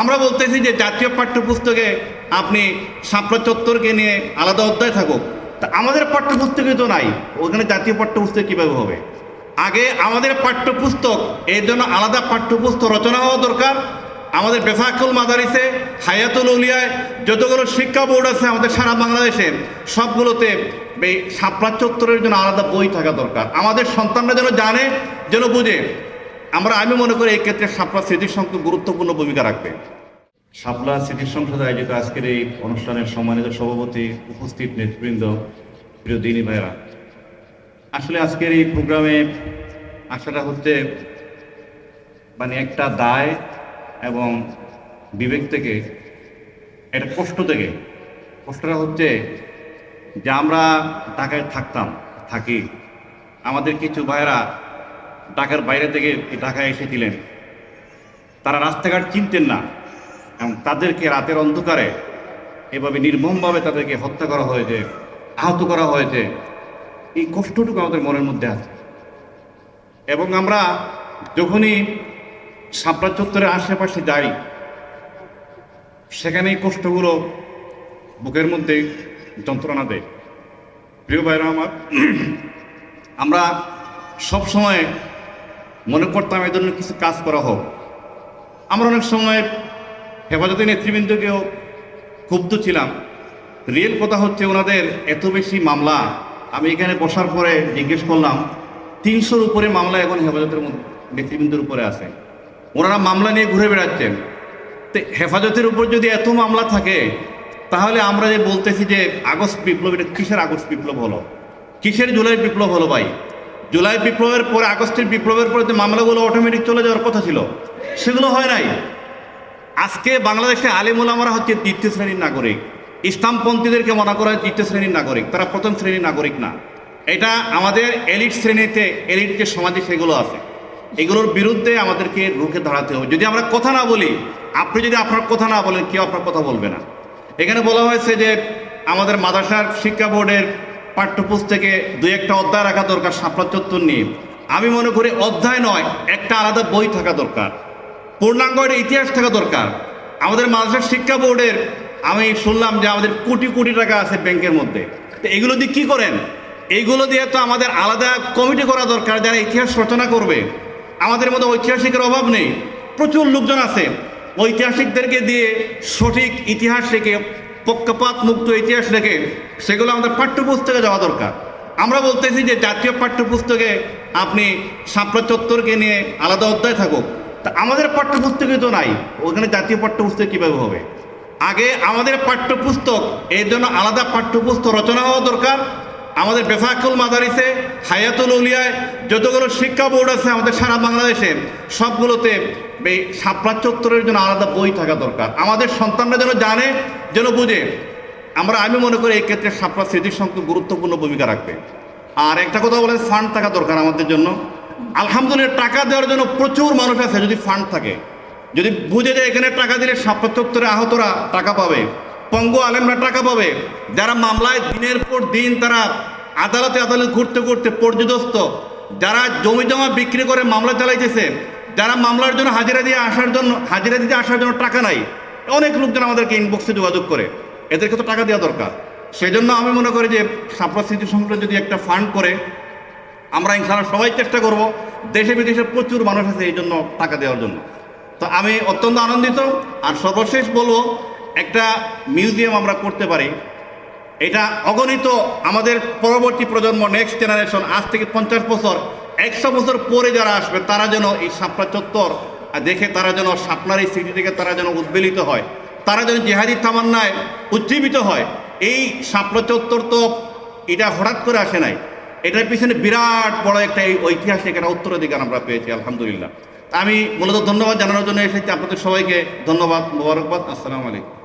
আমরা বলতেছি যে জাতীয় পাঠ্যপুস্তকে আপনি সাপড়া চত্বরকে নিয়ে আলাদা অধ্যায় থাকুক। তা আমাদের পাঠ্যপুস্তকে তো নাই, ওখানে জাতীয় পাঠ্যপুস্তক কীভাবে হবে? আগে আমাদের পাঠ্যপুস্তক, এর জন্য আলাদা পাঠ্যপুস্তক রচনা হওয়া দরকার। আমাদের বেফাকুল মাদারিসে, হায়াতুল উলিয়ায় যতগুলো শিক্ষা বোর্ড আছে আমাদের সারা বাংলাদেশে, সবগুলোতে এই সাপড়া চত্বরের জন্য আলাদা বই থাকা দরকার। আমাদের সন্তানরা যেন জানে, যেন বুঝে। আমরা, আমি মনে করি এই ক্ষেত্রে সাপড়া স্মৃতির সংখ্যা গুরুত্বপূর্ণ ভূমিকা রাখবে। শাপলা স্মৃতির সংসদ আয়োজিত আজকের এই অনুষ্ঠানের সম্মানিত সভাপতি, উপস্থিত নেতৃবৃন্দ, প্রিয় দিনী ভাইরা আসলে আজকের এই প্রোগ্রামে আসাটা হচ্ছে মানে একটা দায় এবং বিবেক থেকে, একটা কষ্ট থেকে। কষ্টটা হচ্ছে যে আমরা ঢাকায় থাকতাম, থাকি। আমাদের কিছু ভাইয়েরা ঢাকার বাইরে থেকে ঢাকায় এসেছিলেন তারা রাস্তাঘাট চিনতেন না এবং তাদেরকে রাতের অন্ধকারে এভাবে নির্মমভাবে তাদেরকে হত্যা করা হয়েছে, আহত করা হয়েছে। এই কষ্টটুকু আমাদের মনের মধ্যে আছে। এবং আমরা যখনই সাপড়া চত্বরের আশেপাশে যাই, সেখানে এই কষ্টগুলো বুকের মধ্যে যন্ত্রণা দেয়। প্রিয় ভাইরা আমার, আমরা সব সময় মনে করতাম এই জন্য কিছু কাজ করা হোক। আমরা অনেক সময় হেফাজতে নেতৃবৃন্দকেও ক্ষুব্ধ ছিলাম। রিয়েল কথা হচ্ছে ওনাদের এত বেশি মামলা, আমি এখানে বসার পরে জিজ্ঞেস করলাম, তিনশোর উপরে মামলা এখন হেফাজতের নেতৃবৃন্দের উপরে আছে। ওনারা মামলা নিয়ে ঘুরে বেড়াচ্ছেন। তো হেফাজতের উপর যদি এত মামলা থাকে, তাহলে আমরা যে বলতেছি যে আগস্ট বিপ্লব, এটা কিসের আগস্ট বিপ্লব হলো? কিসের জুলাই বিপ্লব হলো ভাই? জুলাই বিপ্লবের পরে, আগস্টের বিপ্লবের পরে যে মামলাগুলো অটোমেটিক চলে যাওয়ার কথা ছিল, সেগুলো হয় নাই। আজকে বাংলাদেশে আলিমুল আমরা হচ্ছে তৃতীয় শ্রেণির নাগরিক। ইসলামপন্থীদেরকে মনে করা হয় তৃতীয় শ্রেণির নাগরিক, তারা প্রথম শ্রেণির নাগরিক না। এটা আমাদের এলিট শ্রেণীতে, এলিট যে সমাজে সেগুলো আছে, এগুলোর বিরুদ্ধে আমাদেরকে রুখে দাঁড়াতে হবে। যদি আমরা কথা না বলি, আপনি যদি আপনার কথা না বলেন, কেউ আপনার কথা বলবে না। এখানে বলা হয়েছে যে আমাদের মাদ্রাসার শিক্ষা বোর্ডের পাঠ্যপুস্তকে দুই একটা অধ্যায় রাখা দরকার সাপলা চত্বর নিয়ে। আমি মনে করি অধ্যায় নয়, একটা আলাদা বই থাকা দরকার। পূর্ণাঙ্গ একটা ইতিহাস থাকা দরকার। আমাদের মাদ্রাসার শিক্ষা বোর্ডের, আমি শুনলাম যে আমাদের কোটি কোটি টাকা আছে ব্যাংকের মধ্যে। তো এগুলো দিয়ে কী করেন? এইগুলো দিয়ে তো আমাদের আলাদা কমিটি করা দরকার যারা ইতিহাস রচনা করবে। আমাদের মধ্যে ঐতিহাসিকের অভাব নেই। প্রচুর লোকজন আছে। ঐতিহাসিকদেরকে দিয়ে সঠিক ইতিহাস রেখে পক্ষপাত মুক্ত ইতিহাস লেখে সেগুলো আমাদের পাঠ্যপুস্তকে যাওয়া দরকার। আমরা বলতেছি যে জাতীয় পাঠ্যপুস্তকে আপনি সাপড়া চত্বরকে নিয়ে আলাদা অধ্যায় থাকুক। তা আমাদের পাঠ্যপুস্তকে তো নাই, ওখানে জাতীয় পাঠ্যপুস্তক কীভাবে হবে? আগে আমাদের পাঠ্যপুস্তক, এর জন্য আলাদা পাঠ্যপুস্তক রচনা হওয়া দরকার আমাদের বেফাকুল মাদারিসে, হায়াতুল উলিয়ায় যতগুলো শিক্ষা বোর্ড আছে আমাদের সারা বাংলাদেশে, সবগুলোতে এই সাপড়া চত্বরের জন্য আলাদা বই থাকা দরকার। আমাদের সন্তানরা যেন জানে, যেন বুঝে। আমরা, আমি মনে করি এই ক্ষেত্রে স্মৃতির সংখ্যা গুরুত্বপূর্ণ ভূমিকা রাখবে। আর একটা কথা বলে ফান্ড থাকা দরকার আমাদের জন্য। আলহামদুলিল্লাহ, টাকা দেওয়ার জন্য প্রচুর মানুষ আছে যদি ফান্ড থাকে। যদি বুঝে যায় এখানে টাকা দিলে সাপড়া চত্বরে আহতরা টাকা পাবে। পঙ্গু আলেমরা টাকা পাবে। যারা মামলায় দিনের পর দিন তারা আদালতে আদালত ঘুরতে ঘুরতে পর্যদস্ত, যারা জমি জমা বিক্রি করে মামলা চালাইতেছে, যারা মামলার জন্য হাজিরা দিয়ে আসার জন্য হাজিরা দিতে আসার জন্য টাকা নাই, অনেক লোকজন আমাদেরকে ইনবক্সে যোগাযোগ করে। এদেরকে তো টাকা দেওয়া দরকার। সেজন্য আমি মনে করি যে সাপড়া স্মৃতি সংসদ যদি একটা ফান্ড করে, আমরা ইনশাআল্লাহ সবাই চেষ্টা করব দেশে বিদেশে প্রচুর মানুষ আছে এই জন্য টাকা দেওয়ার জন্য। তো আমি অত্যন্ত আনন্দিত, আর সর্বশেষ বলব একটা মিউজিয়াম আমরা করতে পারি। এটা অগণিত আমাদের পরবর্তী প্রজন্ম নেক্সট জেনারেশন আজ থেকে পঞ্চাশ বছর, একশো বছর পরে যারা আসবে, তারা যেন এই সাপড়া চত্বর দেখে, তারা যেন সাপনার এই স্মৃতি থেকে তারা যেন উদ্বেলিত হয়, তারা যেন জেহাদি তামান্নায় উজ্জীবিত হয়। এই সাপড়া চত্বর তো এটা হঠাৎ করে আসে নাই। এটার পিছনে বিরাট বড় একটা এই ঐতিহাসিক একটা উত্তরাধিকার আমরা পেয়েছি, আলহামদুলিল্লাহ। আমি মূলত ধন্যবাদ জানানোর জন্য এসেছি। আপনাদের সবাইকে ধন্যবাদ, মোবারকবাদ। আসসালামু আলাইকুম।